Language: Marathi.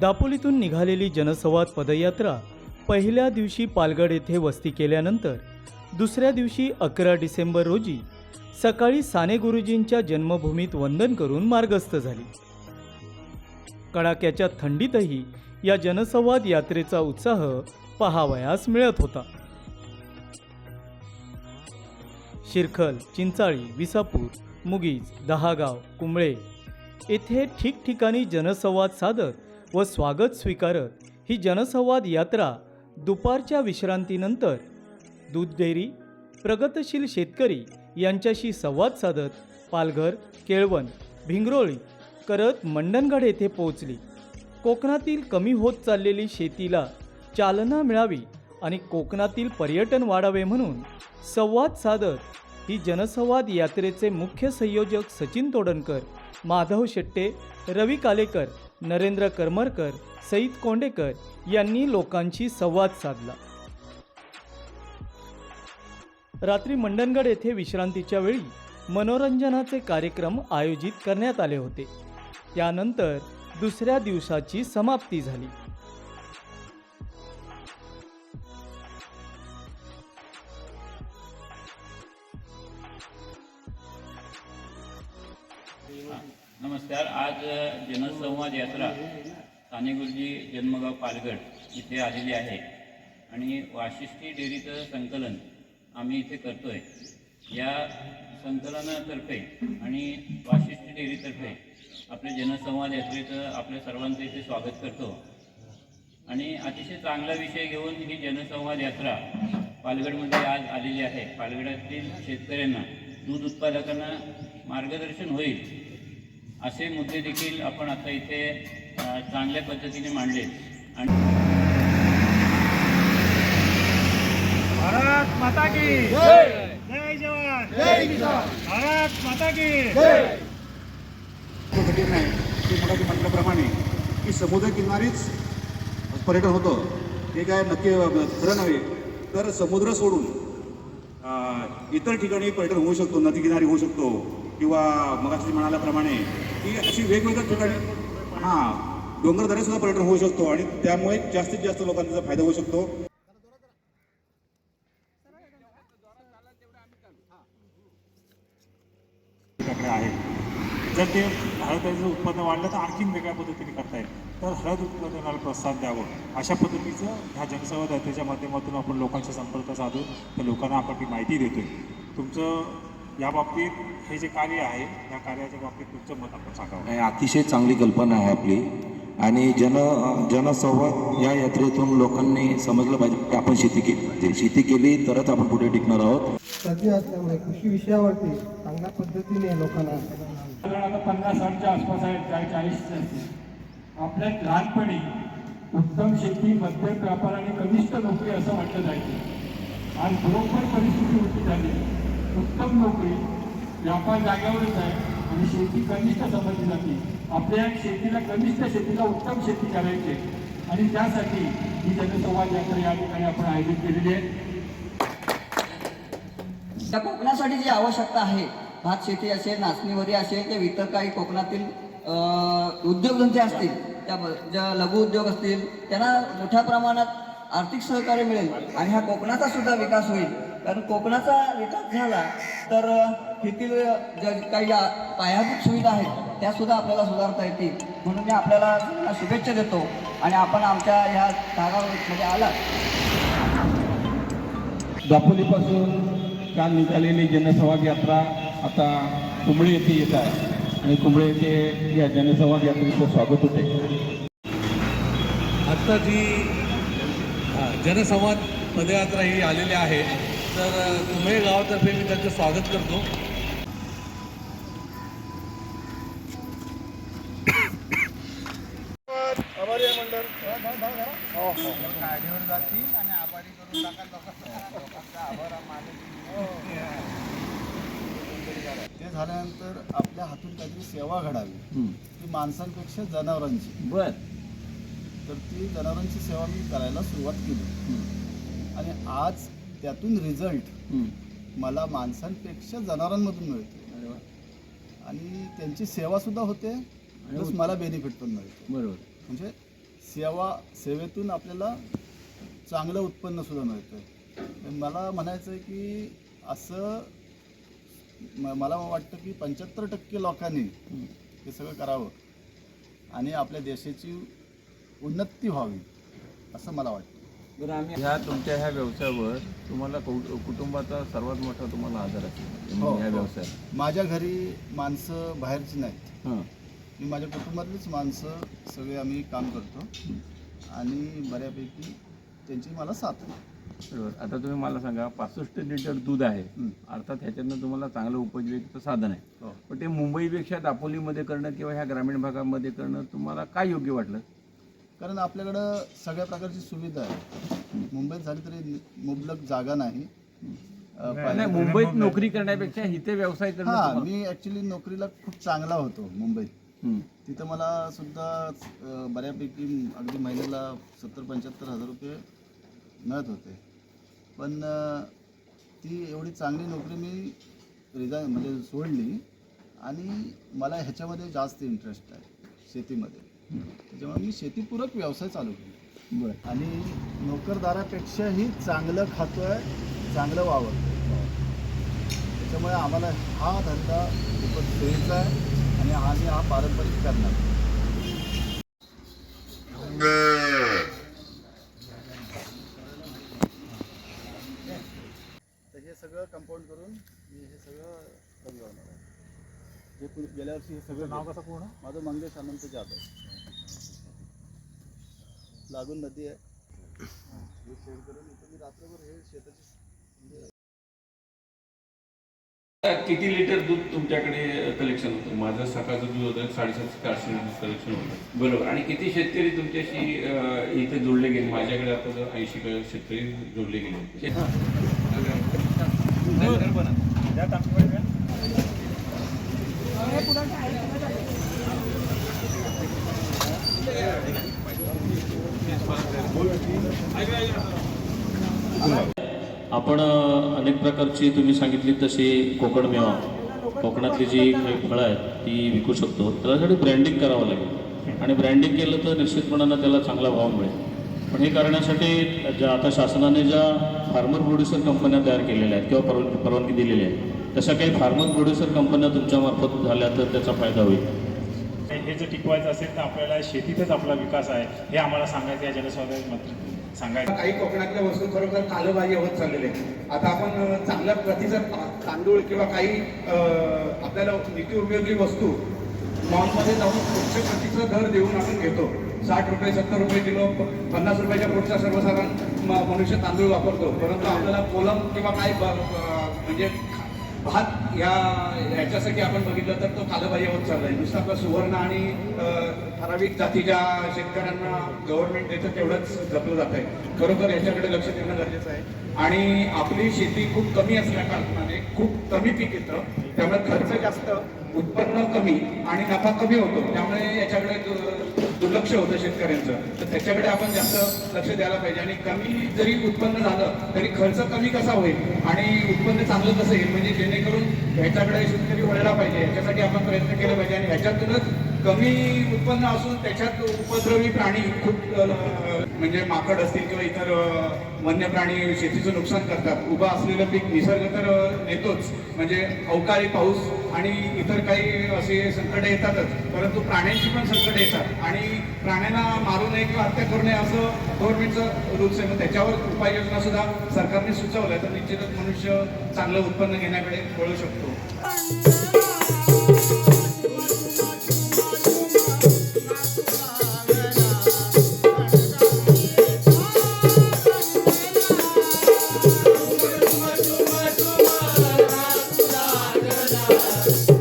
दापोलीतून निघालेली जनसंवाद पदयात्रा पहिल्या दिवशी पालगड येथे वस्ती केल्यानंतर दुसऱ्या दिवशी अकरा डिसेंबर रोजी सकाळी साने गुरुजींच्या जन्मभूमीत वंदन करून मार्गस्थ झाली. कडाक्याच्या थंडीतही या जनसंवाद यात्रेचा उत्साह पहावयास मिळत होता. शिरखल चिंचाळी विसापूर मुगीज दहागाव कुंबळे येथे ठिकठिकाणी जनसंवाद साधत व स्वागत स्वीकारत ही जनसंवाद यात्रा दुपारच्या विश्रांतीनंतर. दूध डेअरी प्रगतशील शेतकरी यांच्याशी संवाद साधत पालघर केळवण भिंगरोळी करत मंडणगड येथे पोहोचली. कोकणातील कमी होत चाललेली शेतीला चालना मिळावी आणि कोकणातील पर्यटन वाढावे म्हणून संवाद साधत ही जनसंवाद यात्रेचे मुख्य संयोजक सचिन तोडणकर माधव शेट्टे रवी कालेकर नरेंद्र करमरकर सईद कोंडेकर यांनी लोकांशी संवाद साधला. रात्री मंडणगड येथे विश्रांतीच्या वेळी मनोरंजनाचे कार्यक्रम आयोजित करण्यात आले होते. त्यानंतर दुसऱ्या दिवसाची समाप्ती झाली. नमस्कार आज जनसंवाद यात्रा साने गुरुजी जन्मगाव पालगड इथे आलेली आहे. आणि वाशिष्ठी डेअरीचं संकलन आम्ही इथे करतो आहे या संकलनातर्फे आणि वाशिष्ठी डेअरीतर्फे आपल्या जनसंवाद यात्रेचं आपल्या सर्वांचं इथे स्वागत करतो. आणि अतिशय चांगला विषय घेऊन ही जनसंवाद यात्रा पालगडमध्ये आज आलेली आहे. पालगडातील शेतकऱ्यांना दूध उत्पादकांना मार्गदर्शन होईल. असे मुद्दे देखील आपण आता इथे चांगल्या पद्धतीने मांडले. आणि भारत माता की जय! जवान! जय किसान! भारत माता की ते म्हटल्याप्रमाणे की समुद्रकिनारीच पर्यटन होतं. हे काय नक्की खरं नव्हे. तर समुद्र सोडून इतर ठिकाणी पर्यटन होऊ शकतो नदीकिनारी होऊ शकतो. किंवा मगाशी म्हणाल्याप्रमाणे की अशी वेगवेगळ्या ठिकाणी हां डोंगरदऱ्यात सुद्धा पर्यटन होऊ शकतो आणि त्यामुळे जास्तीत जास्त लोकांचा फायदा होऊ शकतो. आहे. जर ते हळदीचं उत्पन्न वाढलं तर आणखीन वेगळ्या पद्धतीने करता येईल तर हळद उत्पादनाला प्रोत्साहन द्यावं. अशा पद्धतीचं ह्या जनसंवाद यात्रेच्या माध्यमातून आपण लोकांशी संपर्क साधून त्या लोकांना आपण ती माहिती देतोय. तुमचं या बाबतीत हे जे कार्य आहे या कार्याच्या बाबतीत तुमचं मत आपण सांगावं. नाही, अतिशय चांगली कल्पना आहे आपली. आणि जन जनसंवाद या यात्रेतून लोकांनी समजलं पाहिजे की आपण शेती केली पाहिजे. शेती केली तरच आपण पुढे टिकणार आहोत. तज्ज्ञ असल्यामुळे कृषी विषयावरती चांगल्या पद्धतीने लोकांना आता पन्नास साठच्या आसपास आहेत काही चाळीसचे असतील. आपल्या लहानपणी उत्तम शेती मध्यम व्यापार आणि कनिष्ठ नोकरी असं म्हटलं जायचं. आज बरोबर परिस्थिती उलटी झाली उत्तम नोकरी व्यापार जागेवरच आहे आणि शेती कनिष्ठ समजली जाते. आपल्या शेतीला कनिष्ठ शेतीला उत्तम शेती करायची. आहे. आणि त्यासाठी ही जनसंवाद यात्रा या ठिकाणी आपण आयोजित केलेली आहे. त्या कोकणासाठी जी आवश्यकता आहे भात शेती असेल नाचणीवरी असेल किंवा इतर काही कोकणातील उद्योगधंदे असतील त्या ज्या लघु उद्योग असतील त्यांना मोठ्या प्रमाणात आर्थिक सहकार्य मिळेल आणि हा कोकणाचा सुद्धा विकास होईल. कारण कोकणाचा विकास झाला तर अ, येथील ज्या काही आ- पायाभूत सुविधा आहेत त्या सुद्धा आपल्याला सुधारता येतील. म्हणून मी आपल्याला शुभेच्छा देतो आणि आपण आमच्या ह्या भागामध्ये आलात. दापोलीपासून काल निघालेली जनसंवाद यात्रा आता कुंबळे येथे येत आहे. आणि कुंबळे येथे या जनसंवाद यात्रेचं स्वागत होते. आत्ता जी जनसंवाद पदयात्रा ही आलेली आहे. तर कुंभळे गावातर्फे मी त्यांचं स्वागत करतो. ते झाल्यानंतर आपल्या हातून काहीतरी सेवा घडावी. ती माणसांपेक्षा जनावरांची. बर. तर ती जनावरांची सेवा मी करायला सुरुवात केली. आणि आज त्यातून रिझल्ट मला माणसांपेक्षा जनावरांमधून मिळतो. आणि त्यांची सेवा सुद्धा होते प्लस मला बेनिफिट पण मिळतो. बरोबर. म्हणजे सेवा सेवेतून आपल्याला चांगलं उत्पन्न सुद्धा मिळतं. मला म्हणायचं आहे की असं म मला वाटतं की पंच्याहत्तर टक्के लोकांनी हे सगळं करावं आणि आपल्या देशाची उन्नती व्हावी असं मला वाटतं. ह्या तुमच्या ह्या व्यवसायावर तुम्हाला कौ- कुटुंबाचा सर्वात मोठा तुम्हाला आधार असेल. हो, ह्या हो. व्यवसायात. माझ्या घरी माणसं बाहेरची नाहीत. हां. मी माझ्या कुटुंबातलीच माणसं सगळे आम्ही काम करतो. आणि बऱ्यापैकी त्यांची मला साथ आहे. बरोबर. आता तुम्ही मला सांगा पासष्ट लिटर दूध आहे. हं. अर्थात ह्याच्यातनं तुम्हाला चांगलं उपजीविकेचं साधन आहे. हो. पण ते मुंबईपेक्षा दापोलीमध्ये करणं किंवा ह्या ग्रामीण भागामध्ये करणं तुम्हाला काय योग्य वाटलं? कारण आपल्याकडं सगळ्या प्रकारची सुविधा आहे. मुंबईत झाली तरी मुबलक जागा नाही. मुंबईत नोकरी करण्यापेक्षा इथे व्यवसाय करणं हा तुम्हाला- मी ॲक्च्युली नोकरीला खूप चांगला होतो मुंबईत. तिथं मला सुद्धा अं, बऱ्यापैकी अगदी महिन्याला सत्तर पंच्याहत्तर हजार रुपये मिळत होते. पण अं, ती एवढी चांगली नोकरी मी रिझाईन म्हणजे सोडली आणि मला ह्याच्यामध्ये जास्त इंटरेस्ट आहे शेतीमध्ये. त्याच्यामुळे मी शेतीपूरक व्यवसाय चालू केला. बरं. आणि नोकरदारापेक्षाही चांगलं खातोय चांगलं वावरतोय. त्याच्यामुळे आम्हाला हा धंदा खूपच सोयीचा आहे आणि आम्ही हा पारंपरिक करणार तर हे सगळं कंपाऊंड करून मी हे सगळं आहे. जे गेल्या वर्षी हे सगळं नाव कसं पूर्ण? माझं मंगेश अनंत जाधव. लागून नदी आहे. हे रात्रभर हे शेताची म्हणजे किती लिटर दूध तुमच्याकडे कलेक्शन होतं? माझं सकाळचं दूध होतं साडेसातशे ते आठशे लिटर कलेक्शन होतं. बरोबर. आणि किती शेतकरी तुमच्याशी अ, इथे जोडले गेले? माझ्याकडे आता ऐंशी शेतकरी जोडले गेले त्या तांब्यामध्ये आपण अनेक प्रकारची तुम्ही सांगितली तशी कोकण मेवा. कोकणातली जी काही फळं आहेत ती विकू शकतो. त्यासाठी ब्रँडिंग करावं लागेल. आणि ब्रँडिंग केलं तर निश्चितपणानं त्याला चांगला भाव मिळेल. पण हे करण्यासाठी ज्या आता शासनाने ज्या फार्मर प्रोड्युसर कंपन्या तयार केलेल्या आहेत किंवा परवानगी परवानगी दिलेली आहे तशा काही फार्मर प्रोड्युसर कंपन्या तुमच्यामार्फत झाल्या तर त्याचा फायदा होईल. हे जर टिकवायचं असेल तर आपल्याला शेतीतच आपला विकास आहे हे आम्हाला सांगायचं या जनस्वास्थ्य मंत्री सांगायचं. काही कोकणातल्या वस्तू खरोखर कालोबाजी होत चाललेले आता आपण चांगल्या प्रतीचा तांदूळ किंवा काही आपल्याला आपल्याला उपयोगी वस्तू मॉलमध्ये जाऊन उच्च प्रतीचा दर देऊन आपण घेतो. साठ रुपये सत्तर रुपये किलो पन्नास रुपयाच्या पुढचा सर्वसाधारण म- मनुष्य तांदूळ वापरतो. परंतु आपल्याला कोलम किंवा काय म्हणजे भात या ह्याच्यासाठी आपण बघितलं तर तो कालबाह्य होत चाललाय. नुसतं आपलं सुवर्ण आणि ठराविक जातीच्या शेतकऱ्यांना गव्हर्नमेंट देतं तेवढंच जपलं जात आहे खरोखर याच्याकडे लक्ष देणं गरजेचं आहे. आणि आपली शेती खूप कमी असल्या कारणाने खूप कमी पीक येतं. त्यामुळे खर्च जास्त उत्पन्न कमी आणि नफा कमी होतो. त्यामुळे याच्याकडे दुर्लक्ष होतं शेतकऱ्यांचं. तर त्याच्याकडे आपण जास्त लक्ष द्यायला पाहिजे. आणि कमी जरी उत्पन्न झालं तरी खर्च कमी कसा होईल आणि उत्पन्न चांगलं कसं येईल? म्हणजे जेणेकरून ह्याच्याकडे शेतकरी वळायला पाहिजे. याच्यासाठी आपण प्रयत्न केले पाहिजे. आणि ह्याच्यातूनच कमी उत्पन्न असून त्याच्यात उपद्रवी प्राणी खूप म्हणजे माकड असतील किंवा इतर वन्य प्राणी शेतीचं नुकसान करतात. उभं असलेलं पीक निसर्ग तर येतोच नेतोच. म्हणजे अवकाळी पाऊस आणि इतर काही असे संकट येतातच. परंतु प्राण्यांची पण संकट येतात. आणि प्राण्यांना मारू नये किंवा हत्या करू नये असं गव्हर्नमेंटचं रूल्स आहे. मग त्याच्यावर उपाययोजना सुद्धा सरकारने सुचवल्या. तर निश्चितच मनुष्य चांगलं उत्पन्न घेण्याकडे वळू शकतो. Thank you.